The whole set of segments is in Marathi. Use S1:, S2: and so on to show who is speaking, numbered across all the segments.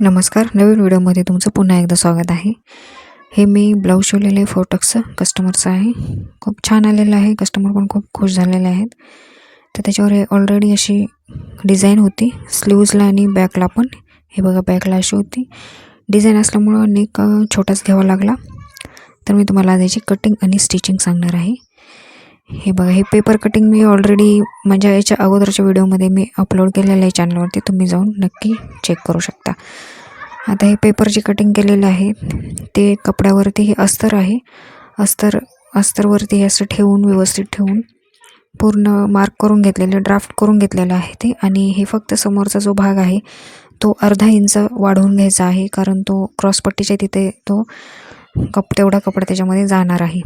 S1: नमस्कार नवीन व्हिडिओमध्ये तुमचं पुन्हा एकदा स्वागत आहे. हे मी ब्लाऊज शिवलेलं आहे फोटक्सचं कस्टमरचं आहे. खूप छान आलेलं आहे कस्टमर पण खूप खुश झालेले आहेत. तर त्याच्यावर ऑलरेडी अशी डिझाईन होती स्लीव्जला आणि बॅकला पण. हे बघा बॅकला अशी होती. डिझाईन असल्यामुळं नेक छोटाच घ्यावा लागला. तर मी तुम्हाला आज याची कटिंग आणि स्टिचिंग सांगणार आहे. हे बघा हे पेपर कटिंग मी ऑलरेडी म्हणजे याच्या अगोदरच्या व्हिडिओमध्ये मी अपलोड केलेलं आहे चॅनलवरती तुम्ही जाऊन नक्की चेक करू शकता. आता हे पेपरची कटिंग केलेलं आहे ते कपड्यावरती हे अस्तर आहे. अस्तर अस्तरवरती हे असं ठेवून व्यवस्थित ठेवून पूर्ण मार्क करून घेतलेलं ड्राफ्ट करून घेतलेलं आहे ते. आणि हे फक्त समोरचा जो भाग आहे तो अर्धा इंच वाढवून घ्यायचा आहे कारण तो क्रॉसपट्टीच्या तिथे तो कप तेवढा कपडा त्याच्यामध्ये जाणार आहे.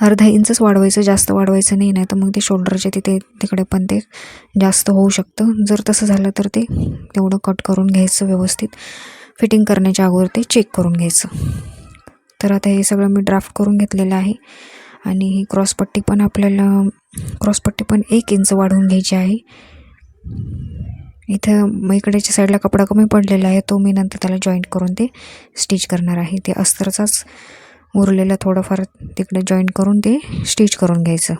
S1: अर्धा इंचच वाढवायचं जास्त वाढवायचं नाही नाही तर मग ते शोल्डरच्या तिथे तिकडे पण ते जास्त होऊ शकतं. जर तसं झालं तर ते तेवढं कट करून घ्यायचं व्यवस्थित. फिटिंग करण्याच्या अगोदर ते चेक करून घ्यायचं. तर आता हे सगळं मी ड्राफ्ट करून घेतलेलं आहे. आणि ही क्रॉसपट्टी पण आपल्याला क्रॉसपट्टी पण एक इंच वाढवून घ्यायची आहे. इथं मग इकडेच्या साईडला कपडा कमी पडलेला आहे तो मी नंतर त्याला जॉईंट करून ते स्टिच करणार आहे. ते अस्तरचाच उरलेलं थोडंफार तिकडे जॉईन करून ते स्टिच करून घ्यायचं.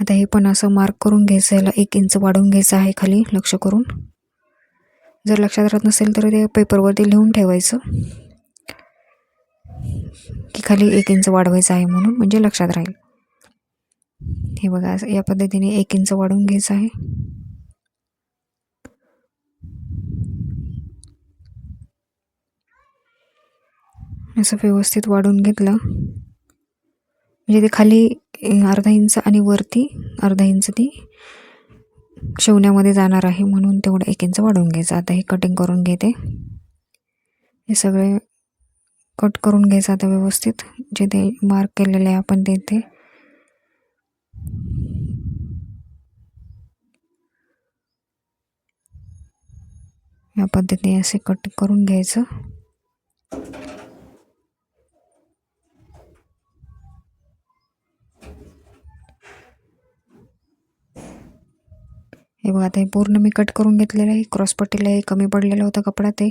S1: आता हे पण असं मार्क करून घ्यायचं याला एक इंच वाढवून घ्यायचं आहे खाली लक्ष करून. जर लक्षात राहत नसेल तर ते पेपरवरती लिहून ठेवायचं. की खाली एक इंच वाढवायचं आहे म्हणून म्हणजे लक्षात राहील. हे बघा असं या पद्धतीने एक इंच वाढवून घ्यायचं आहे. असं व्यवस्थित वाढून घेतलं. म्हणजे ते खाली अर्धा इंच आणि वरती अर्धा इंच ती शेवण्यामध्ये जाणार आहे म्हणून तेवढं एक इंच वाढवून घ्यायचं. आता हे कटिंग करून घेते. हे सगळे कट करून घ्यायचं आता व्यवस्थित. जे ते मार्क केलेले आहे आपण ते ते या पद्धतीने असे कट करून घ्यायचं. हे बघा आता हे पूर्ण मी कट करून घेतलेलं आहे. क्रॉसपट्टीला हे कमी पडलेलं होतं कपडा ते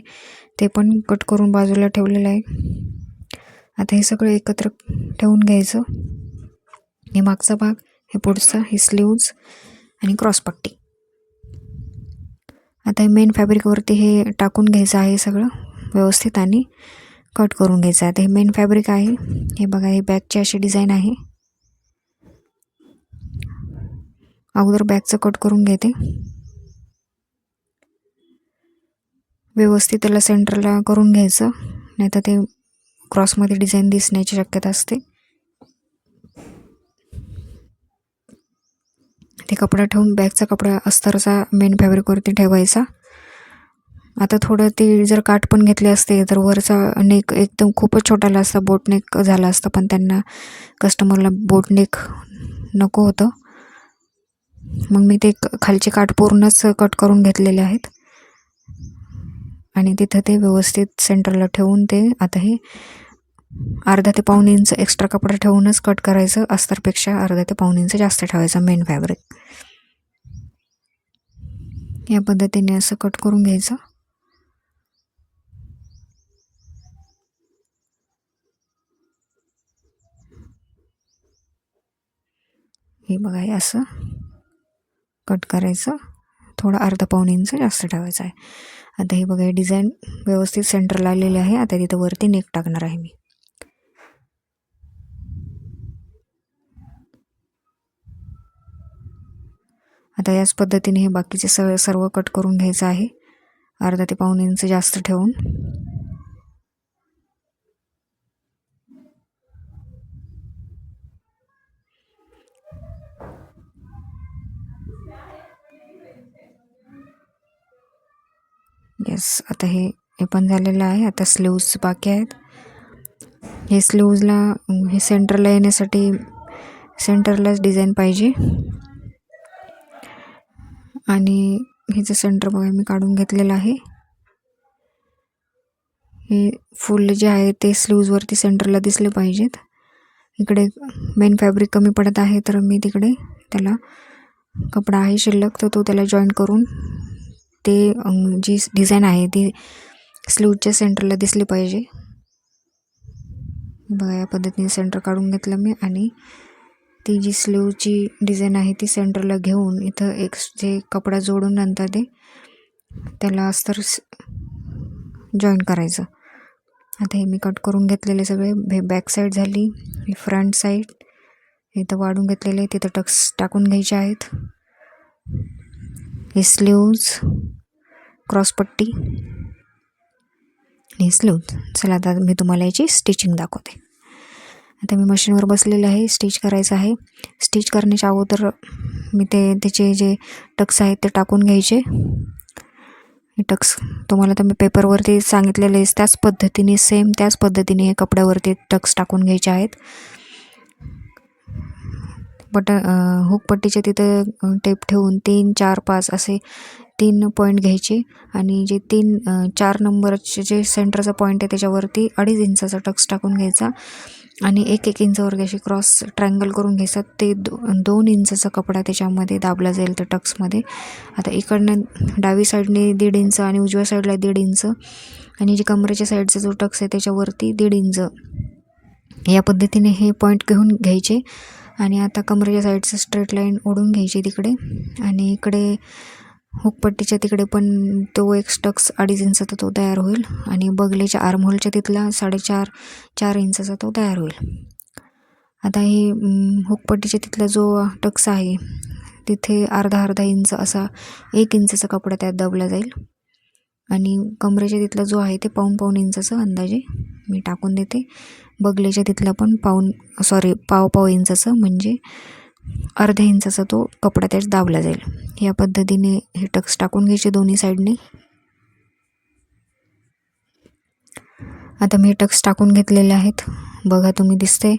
S1: ते पण कट करून बाजूला ठेवलेलं आहे. आता हे सगळं एकत्र ठेवून घ्यायचं. हे मागचा भाग हे पुढचा हे स्लीव्ज आणि क्रॉसपट्टी आता हे मेन फॅब्रिकवरती हे टाकून घ्यायचं आहे सगळं व्यवस्थित आणि कट करून घ्यायचं आहे. आता हे मेन फॅब्रिक आहे. हे बघा हे बॅगची अशी डिझाईन आहे. अगोदर बॅगचं कट करून घेते. व्यवस्थित त्याला सेंटरला करून घ्यायचं. नाही तर ते क्रॉसमध्ये डिझाईन दिसण्याची शक्यता असते. ते कपडा ठेवून बॅगचा कपडा अस्तरचा मेन फॅब्रिकवरती ठेवायचा. आता थोडं ते जर काठ पण घेतले असते तर वरचा नेक एकदम खूपच छोटाला असता बोटनेक झाला असता पण त्यांना कस्टमरला बोटनेक नको होतं. मग मी ते क- खालचे काठ पूर्णच कट करून घेतलेले आहेत. आणि तिथं ते व्यवस्थित सेंटरला ठेवून ते आता हे अर्धा ते पाऊन इंच एक्स्ट्रा कपडा ठेवूनच कट करायचं अस्तरपेक्षा अर्धा ते पाऊन इंच जास्त ठेवायचं मेन फॅब्रिक या पद्धतीने असं कट करून घ्यायचं. हे बघा हे असं. कट करायचं. थोडं अर्धा पाऊण इंच जास्त ठेवायचं आहे. आता हे बघा हे डिझाईन व्यवस्थित सेंटरला आलेली आहे. आता तिथं वरती नेक टाकणार आहे मी. आता याच पद्धतीने हे बाकीचे स सर्व कट करून घ्यायचं आहे. अर्धा ते पाऊण इंच जास्त ठेवून. येस आता हे हे पण झालेलं आहे. आता स्लीव्ज बाकी आहेत. हे स्लीव्जला हे सेंटरला येण्यासाठी सेंटरलाच डिझाईन पाहिजे. आणि हिचं सेंटर बघा मी काढून घेतलेलं आहे. हे फुल जे आहे ते स्लीव्जवरती सेंटरला दिसले पाहिजेत. इकडे मेन फॅब्रिक कमी पडत आहे तर मी तिकडे त्याला कपडा आहे शिल्लक तर तो त्याला जॉईन करून ते जी डिझाईन आहे ती स्लीवच्या सेंटरला दिसली पाहिजे. बघा या पद्धतीने सेंटर काढून घेतलं मी आणि ती जी स्लीवची डिझाईन आहे ती सेंटरला घेऊन इथं एक जे कपडा जोडून नंतर ते त्याला अस्तर जॉईन करायचं. आता हे मी कट करून घेतलेले सगळे. हे बॅक साईड झाली हे फ्रंट साईड इथं वाढून घेतलेले तिथं टक्स टाकून घ्यायचे आहेत. हे स्लीव्ज क्रॉसपट्टी. हे चला आता मी तुम्हाला याची स्टिचिंग दाखवते. आता मी मशीनवर बसलेले आहे स्टिच करायचं आहे. स्टिच करण्याच्या अगोदर मी ते त्याचे जे टक्स आहेत ते टाकून घ्यायचे. हे टक्स तुम्हाला तर मी पेपरवरती सांगितलेले त्याच पद्धतीने सेम त्याच पद्धतीने हे कपड्यावरती टक्स टाकून घ्यायचे आहेत. बट हुकपट्टीच्या तिथं टेप ठेवून तीन चार पाच असे तीन पॉईंट घ्यायचे आणि जे तीन चार नंबरचे जे सेंटरचा पॉईंट आहे त्याच्यावरती अडीच इंचाचा टक्स टाकून घ्यायचा आणि एक एक इंचावरती अशी क्रॉस ट्रँगल करून घ्यायचा. ते दो दोन इंचाचा कपडा त्याच्यामध्ये दाबला जाईल त्या टक्समध्ये. आता इकडनं डावी साईडने दीड इंच आणि उजव्या साईडला दीड इंच आणि जे कमरेच्या साईडचा जो टक्स आहे त्याच्यावरती दीड इंच. या पद्धतीने हे पॉईंट घेऊन घ्यायचे आणि आता कमरेच्या साईडचं स्ट्रेट लाईन ओढून घ्यायची तिकडे आणि इकडे हुकपट्टीच्या तिकडे पण तो एक स्टक्स अडीच इंचाचा तो तयार होईल आणि बगलेच्या आर्महोलच्या तिथला साडेचार चार इंचाचा तो तयार होईल. आता हे हुकपट्टीच्या तिथला जो टक्स आहे तिथे अर्धा अर्धा इंच असा एक इंचाचा कपडा त्यात दबला जाईल. आणि कमरेच्या तिथला जो आहे ते पाऊन पाऊन इंचाचं अंदाजे मी टाकून देते. बगलेच्या तिथला पण पाऊन सॉरी पाव पाव इंचाचं म्हणजे अर्ध्या इंचाचा तो कपडा त्याच दाबला जाईल. या पद्धतीने हे टक्स टाकून घ्यायचे दोन्ही साईडने. आता मी हे टक्स टाकून घेतलेले आहेत. बघा तुम्ही दिसते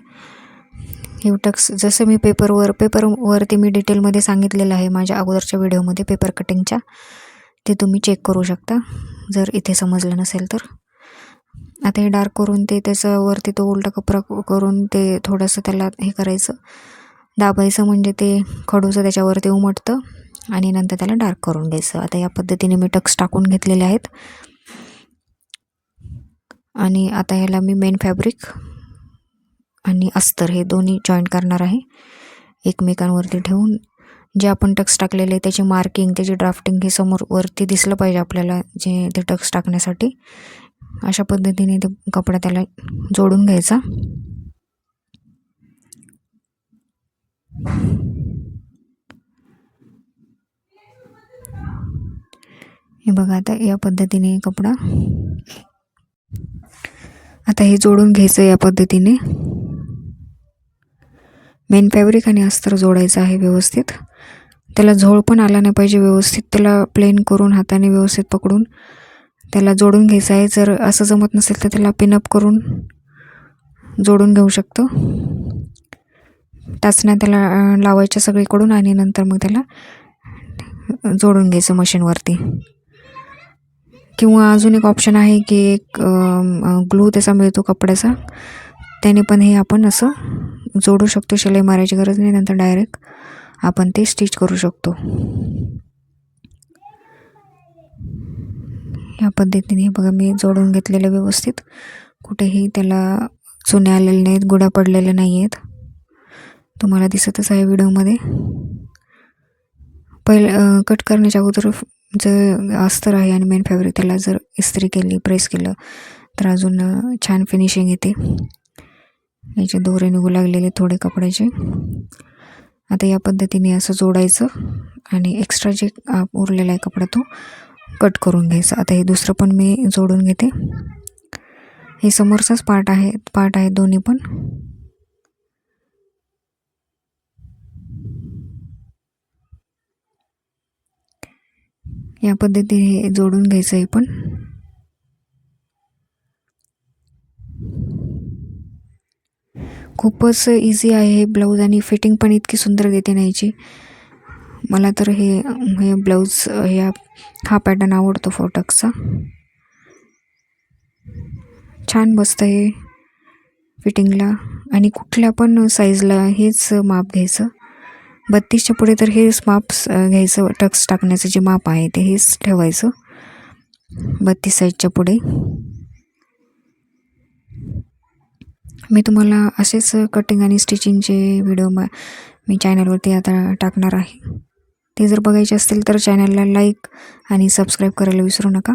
S1: हे टक्स जसं मी पेपरवर पेपरवरती मी डिटेलमध्ये सांगितलेलं आहे माझ्या अगोदरच्या व्हिडिओमध्ये पेपर कटिंगच्या ते तुम्ही चेक करू शकता. जर इथे समजलं नसेल तर. आता हे डार्क करून ते त्याच्यावरती तो उलटा कपडा करून ते थोडंसं त्याला हे करायचं. दाबायचं म्हणजे ते खडूचं त्याच्यावरती उमटतं आणि नंतर त्याला डार्क करून घ्यायचं. आता या पद्धतीने मी टक्स टाकून घेतलेले आहेत. आणि आता ह्याला मी मेन फॅब्रिक आणि अस्तर हे दोन्ही जॉईंट करणार आहे. एकमेकांवरती ठेवून. जे आपण टक्स टाकलेले त्याची मार्किंग त्याची ड्राफ्टिंग हे समोर वरती दिसलं पाहिजे आपल्याला जे ते टक्स टाकण्यासाठी. अशा पद्धतीने ते कपडा त्याला जोडून घ्यायचा. हे बघा आता या पद्धतीने कपडा. आता हे जोडून घ्यायचं या पद्धतीने. मेन फॅब्रिक आणि अस्तर जोडायचं आहे व्यवस्थित. त्याला झोळ पण आला नाही पाहिजे व्यवस्थित. त्याला प्लेन करून हाताने व्यवस्थित पकडून त्याला जोडून घ्यायचं आहे. जर असं जमत नसेल तर त्याला पिनअप करून जोडून घेऊ शकतो. टाचण्या त्याला लावायच्या सगळीकडून आणि नंतर मग त्याला जोडून घ्यायचं मशीनवरती. किंवा अजून एक ऑप्शन आहे की एक ग्लू त्याचा मिळतो कपड्याचा. त्याने पण हे आपण असं जोडू शकतो शिलाई मारायची गरज नाही नंतर डायरेक्ट आपण ते स्टिच करू शकतो. या पद्धतीने बघा मी जोडून घेतलेलं व्यवस्थित. कुठेही त्याला चुन्या आलेल्या नाहीत गुड्या पडलेल्या नाही आहेत तुम्हाला दिसतच आहे व्हिडिओमध्ये. पहिलं कट करण्याच्या अगोदर जर अस्तर आहे आणि मेन फॅब्रिक त्याला जर इस्त्री केली प्रेस केलं तर अजून छान फिनिशिंग येते. याचे दोरे निघू लागलेले थोडे कपड्याचे. आता या पद्धतीने असं जोडायचं आणि एक्स्ट्रा जे उरलेला आहे कपडा तो कट करून घ्यायचा. आता हे दुसरं पण मी जोडून घेते. हे समोरचाच पार्ट आहे पार्ट आहे दोन्ही पण. या पद्धतीने हे जोडून घ्यायचं आहे पण. खूपच इझी आहे हे ब्लाऊज आणि फिटिंग पण इतकी सुंदर देते नाहीची मला तर हे हे ब्लाऊज ह्या हा पॅटर्न आवडतो फोटक्सचा छान बसतं हे फिटिंगला आणि कुठल्या पण साईजला हेच माप घ्यायचं. बत्तीसच्या पुढे तर हेच माप घ्यायचं टक्स टाकण्याचं जे माप आहे ते हेच ठेवायचं. बत्तीस साईजच्या पुढे. मी तुम्हाला असेच कटिंग आणि स्टिचिंगचे व्हिडिओ म मी चॅनलवरती आता टाकणार आहे. ते जर बघायचे असतील तर चॅनलला लाईक आणि सबस्क्राईब करायला विसरू नका.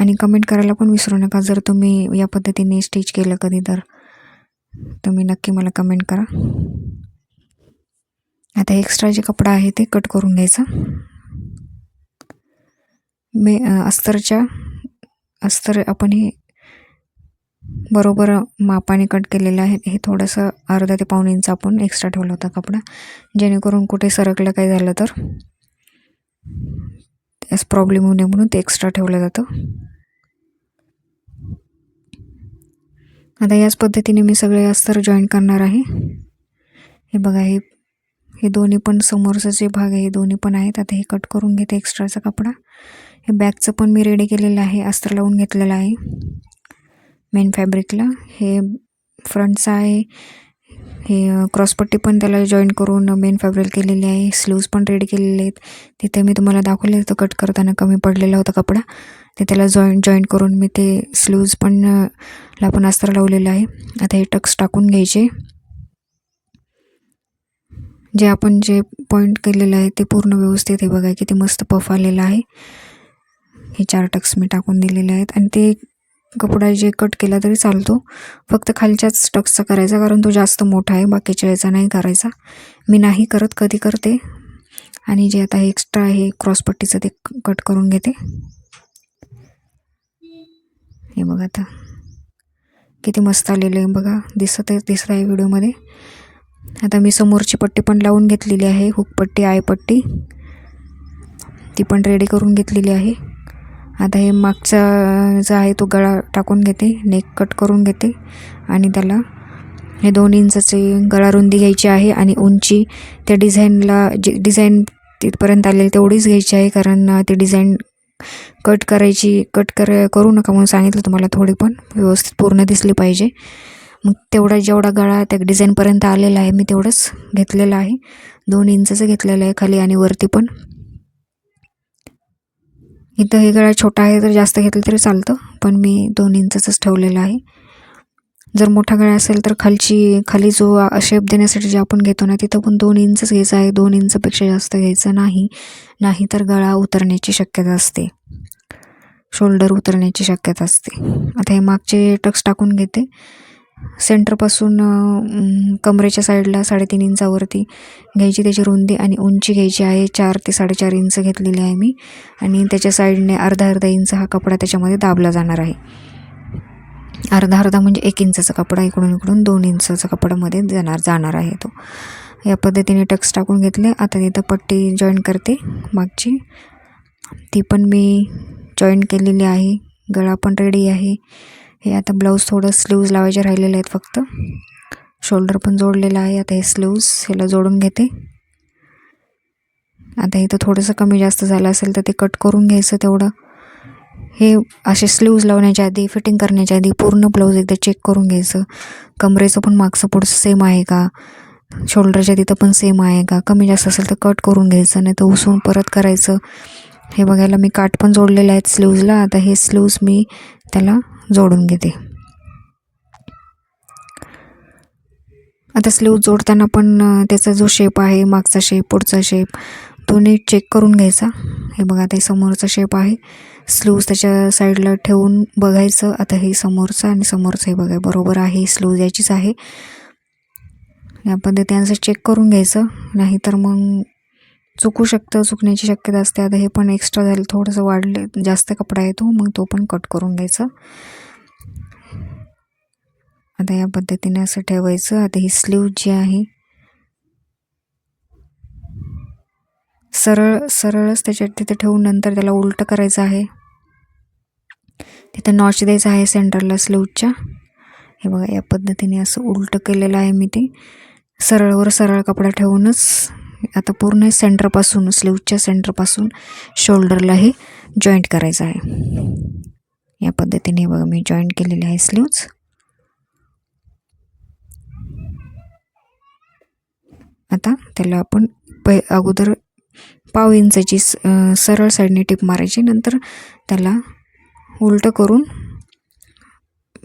S1: आणि कमेंट करायला पण विसरू नका जर तुम्ही या पद्धतीने स्टिच केलं कधी तर. तुम्ही नक्की मला कमेंट करा. आता एक्स्ट्रा जे कपडा आहे ते कट करून घ्यायचा. मे अस्तरच्या अस्तर आपण हे बरोबर मापाने कट केलेलं आहे. हे थोडंसं अर्धा ते पाऊण इंच आपण एक्स्ट्रा ठेवला होता कपडा. जेणेकरून कुठे सरकलं काही झालं तर त्यास प्रॉब्लेम होऊ नये म्हणून ते एक्स्ट्रा ठेवलं जातं. आता याच पद्धतीने मी सगळे अस्तर जॉईन करणार आहे. हे बघा हे हे दोन्ही पण समोरचं जे भाग आहे हे दोन्ही पण आहेत. आता हे कट करून घेते एक्स्ट्राचा कपडा. हे बॅगचं पण मी रेडी केलेलं आहे अस्तर लावून घेतलेलं आहे. मेन फॅब्रिकला हे फ्रंटचं आहे. हे क्रॉसपट्टी पण त्याला जॉईन करून मेन फॅब्रिक केलेली आहे. स्लीव्ज पण रेडी केलेले आहेत. तिथे मी तुम्हाला दाखवले होतं कट करताना कमी पडलेला होता कपडा. ते त्याला जॉईन जॉईन करून मी ते स्लीव्ज पण ला पण अस्तर लावलेलं आहे. आता हे टक्स टाकून घ्यायचे. जे आपण जे पॉईंट केलेलं आहे ते पूर्ण व्यवस्थित हे बघा किती मस्त पफ आलेलं आहे. हे चार टक्स मी टाकून दिलेले आहेत. आणि ते कपडा जे कट केला तरी चालतो. फक्त खालच्याच स्टक्सचा करायचा कारण तो जास्त मोठा आहे बाकीच्या याचा नाही करायचा. मी नाही करत कधी करते. आणि जे आता हे एक्स्ट्रा आहे क्रॉसपट्टीचं ते कट करून घेते. हे बघा आता. किती मस्त आलेलं आहे बघा. दिसत आहे दिसत आहे व्हिडिओमध्ये. आता मी समोरची पट्टी पण लावून घेतलेली आहे हुकपट्टी आयपट्टी ती पण रेडी करून घेतलेली आहे. आता हे मागचा जो आहे तो गळा टाकून घेते नेक कट करून घेते आणि त्याला हे दोन इंचाचे गळा रुंदी घ्यायची आहे आणि उंची त्या डिझाईनला जी डिझाईन तिथपर्यंत आलेली तेवढीच घ्यायची आहे कारण ती डिझाईन कट करायची कट कर करू नका म्हणून सांगितलं तुम्हाला थोडी पण व्यवस्थित पूर्ण दिसली पाहिजे. मग तेवढा जेवढा गळा त्या डिझाईनपर्यंत आलेला आहे मी तेवढंच घेतलेलं आहे. दोन इंचाचं घेतलेलं आहे खाली आणि वरती पण. इथं हे गळा छोटा आहे तर जास्त घेतलं तरी चालतं पण मी दोन इंचचंच ठेवलेलं आहे. जर मोठा गळा असेल तर खालची खाली जो शेप देण्यासाठी जे आपण घेतो ना तिथं पण दोन इंचच घ्यायचं आहे दोन इंचपेक्षा जास्त घ्यायचं नाही. नाही तर गळा उतरण्याची शक्यता असते. शोल्डर उतरण्याची शक्यता असते. आता हे मागचे टक्स टाकून घेते. सेंटरपासून कमरेच्या साईडला साडेतीन इंचावरती घ्यायची. त्याची रुंदी आणि उंची घ्यायची आहे. चार ते साडेचार इंच घेतलेली आहे मी. आणि त्याच्या साईडने अर्धा अर्धा इंच हा कपडा त्याच्यामध्ये दाबला जाणार आहे. अर्धा अर्धा म्हणजे एक इंचाचा कपडा इकडून इकडून दोन इंचाचा कपड्यामध्ये जाणार जाणार आहे तो. या पद्धतीने टक्स टाकून घेतले. आता तिथं पट्टी जॉईन करते मागची. ती पण मी जॉईन केलेली आहे. गळा पण रेडी आहे. हे आता ब्लाऊज थोडं स्लीव्ज लावायचे राहिलेले आहेत फक्त. शोल्डर पण जोडलेलं आहे. आता हे स्लीव्ज ह्याला जोडून घेते. आता इथं थोडंसं कमी जास्त झालं असेल तर ते कट करून घ्यायचं तेवढं. हे असे स्लीव्ज लावण्याच्या आधी फिटिंग करण्याच्या आधी पूर्ण ब्लाऊज एकदा चेक करून घ्यायचं. कमरेचं पण मागचं पुढचं सेम आहे का? शोल्डरच्या तिथं पण सेम आहे का? कमी जास्त असेल तर कट करून घ्यायचं नाही तर उसून परत करायचं. हे बघायला मी काठ पण जोडलेलं आहेत स्लीव्जला आता हे स्लीव्ज मी त्याला जोडून घेते. आता स्लीव जोडताना पण त्याचा जो शेप आहे मागचा शेप पुढचा शेप तो नीट चेक करून घ्यायचा. हे बघा आता हे समोरचा शेप आहे. स्लीव्ज त्याच्या साईडला ठेवून बघायचं. आता हे समोरचं आणि समोरचं हे बघा बरोबर आहे स्लीव्ज याचीच आहे. या पद्धतीने असं चेक करून घ्यायचं. नाहीतर मग चुकू शकतं चुकण्याची शक्यता असते. आता हे पण एक्स्ट्रा झालं थोडंसं वाढले जास्त कपडा येतो मग तो पण कट करून घ्यायचा. आता या पद्धतीने असं ठेवायचं. आता ही स्लीव जी आहे सरळ सरळच त्याच्यात तिथे ठेवून नंतर त्याला उलटं करायचं आहे. तिथं नॉच द्यायचं आहे सेंटरला स्लीवच्या हे बघा या पद्धतीने असं उलटं केलेलं आहे मी ते. सरळवर सरळ कपडा ठेवूनच आता पूर्ण सेंटरपासून स्लीवच्या सेंटरपासून शोल्डरला हे जॉईंट करायचं आहे. या पद्धतीने हे बघा मी जॉईंट केलेले आहे स्लीव्ज आता त्याला आपण पै अगोदर पाव इंचाची स सरळ साईडने टिप मारायची नंतर त्याला उलटं करून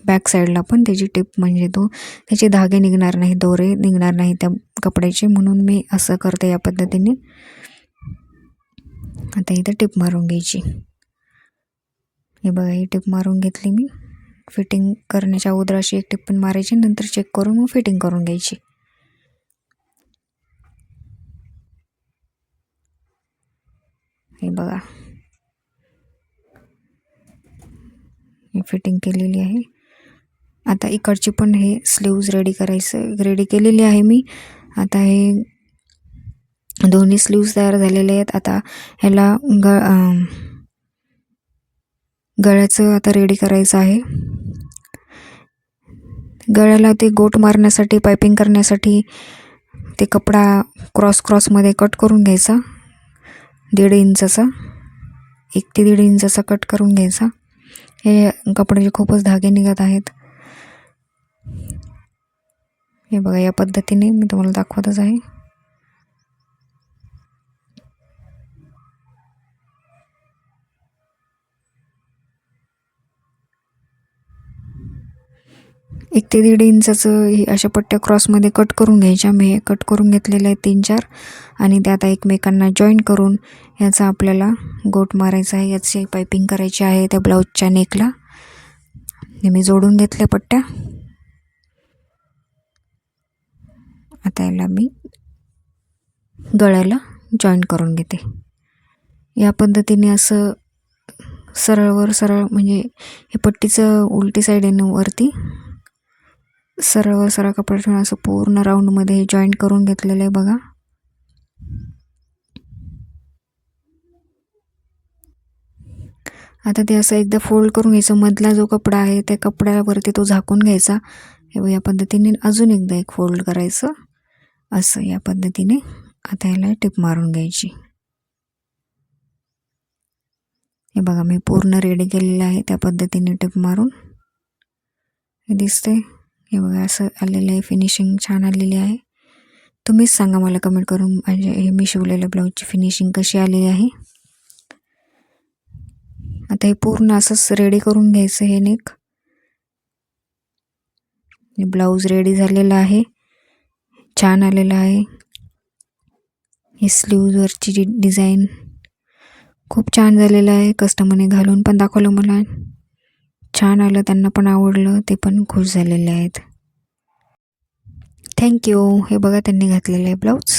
S1: बॅक साईडला पण त्याची टिप म्हणजे तो त्याचे धागे निघणार नाही दोरे निघणार नाही त्या कपड्याचे. म्हणून मी असं करते या पद्धतीने. आता इथं टिप मारून घ्यायची. हे बघा ही टिप मारून घेतली मी. फिटिंग करण्याच्या अगोदर अशी एक टिप पण मारायची नंतर चेक करून मग फिटिंग करून घ्यायची. हे बघा. ही फिटिंग केलेली आहे. आता इकडची पण हे स्लीव्ज रेडी करायचं रेडी केलेली आहे मी. आता हे दोन्ही स्लीव्ज तयार झालेले आहेत. आता ह्याला ग गळ्याचं आता रेडी करायचं आहे. गळ्याला ते गोट मारण्यासाठी पायपिंग करण्यासाठी ते कपडा क्रॉस क्रॉसमध्ये कट करून घ्यायचा. दीड इंचाचा एक ते दीड इंचाचा कट करून घ्यायचा. हे कपड्याचे खूपच धागे निघत आहेत. हे बघा या पद्धतीने मी तुम्हाला दाखवतच आहे. एक ते दीड इंचाचं ही अशा पट्ट्या क्रॉसमध्ये कट करून घ्यायच्या. मी हे कट करून घेतलेलं आहे तीन चार आणि ते आता एकमेकांना जॉईन करून याचा आपल्याला गोट मारायचा आहे. याची पायपिंग करायची आहे त्या ब्लाऊजच्या नेकला. हे मी जोडून घेतल्या पट्ट्या. आता याला मी गळ्याला जॉईन करून घेते. या पद्धतीने असं सरळवर सरळ म्हणजे हे पट्टीचं उलटी साईडने वरती सरळवर सरळ कपडा ठेवून असं पूर्ण राऊंडमध्ये जॉईंट करून घेतलेलं आहे बघा. आता ते असं एकदा फोल्ड करून घ्यायचं. मधला जो कपडा आहे त्या कपड्यावरती तो झाकून घ्यायचा. या पद्धतीने अजून एकदा एक फोल्ड करायचं. असं या पद्धतीने आता याला टिप मारून घ्यायची. हे बघा मी पूर्ण रेडी केलेलं आहे त्या पद्धतीने टिप मारून. हे दिसते हे बघा असं आलेलं आहे फिनिशिंग छान आलेली आहे. तुम्हीच सांगा मला कमेंट करून म्हणजे हे मी शिवलेल्या ब्लाऊजची फिनिशिंग कशी आलेली आहे. आता हे पूर्ण असंच रेडी करून घ्यायचं हे नेक. ब्लाऊज रेडी झालेला आहे. छान आलेला आहे. हे स्लीववरची जी डिझाईन खूप छान झालेलं आहे. कस्टमरने घालून पण दाखवलं मला. छान आलं त्यांना पण आवडलं ते पण खुश झालेले आहेत. थँक्यू हे बघा त्यांनी घातलेलं आहे ब्लाऊज